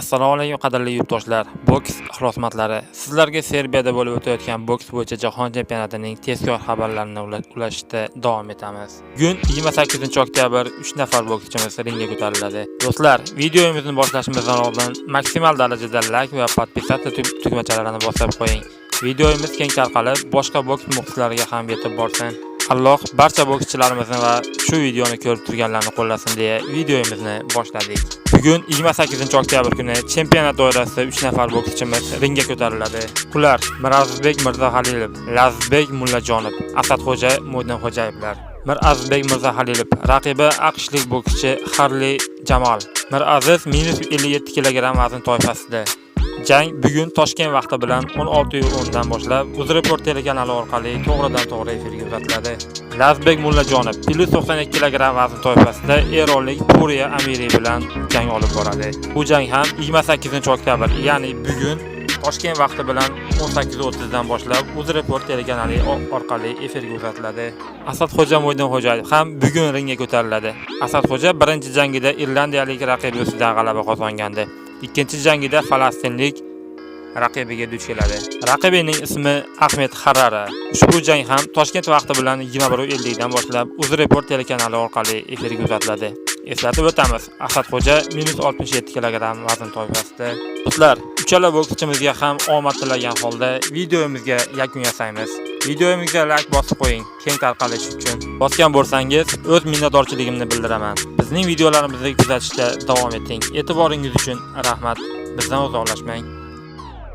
Assalomu alaykum qadrli yurtdoshlar. Boks ixlosmandlari, sizlarga Serbiyada bo'lib o'tayotgan boks bo'yicha jahon chempionatining tezkor xabarlarini ulashishda davom etamiz. Bugun 28-oktyabr 3 nafar bokschimiz ringga ko'tariladi. Do'stlar, videomizni boshlashimizdan oldin maksimal darajada like va подписаться tugmachalarini bosib qo'ying. Videomiz keng tarqalib, boshqa boks muxlislariga ham yetib borsin. Alloh barcha bokschilarimizni va shu videoni ko'rib turganlarni qo'llasin deya videomizni boshladik. Bugun 28-oktyabr kuni chempionat doirasida 3 nafar bokschimiz ringga ko'tariladi. Ular Mirazizbek Mirzahalilov, Lazizbek Mullajonov, Asadxo'ja Mo'ydinxo'jayevlar. Mirazizbek Mirzahalilov raqibi AQShlik bokschi Harli Jamal. Miraziz 57 kg vazn toifasida. Jang bugun Toshkent vaqti bilan 16:10 dan boshlab UzReport telekanali orqali to'g'ridan to'g'ri efirga uzatiladi. Lazbek Mullajonov plus 92 kg vazn toifasida eronlik Puriya Amiri bilan jang olib boradi. Bu jang ham 28-oktyabr, ya'ni bugun Toshkent vaqti bilan 18:30 dan boshlab UzReport telekanali orqali efirga uzatiladi. Asadxo'ja Mo'ydinxo'jayev ham bugun ringga ko'tariladi. Asadxo'ja birinchi jangida irlandiyalik raqibi ustidan g'alaba qozongandi. Ikkinchi jangida falastinlik raqibiga duch keladi. Raqibining ismi Ahmed Harara. Ushbu jang ham Toshkent vaqti bilan 21:50 dan boshlab UzReport telekanali orqali efirga uzatiladi. Eslatib o'tamiz, Asadxo'ja minus 67 kg vazn toifasida. Do'stlar, uchala bokschimizga ham omad tilagan holda videomizga yakun yasaymiz. Videomizga like bosib qo'ying, keng tarqalishi uchun. Bosgan bo'lsangiz, o'z minnatdorchiligimni bildiraman. Bizning videolarimizni kuzatishda davom eting. E'tiboringiz uchun rahmat. Bizdan uzoqlashmang.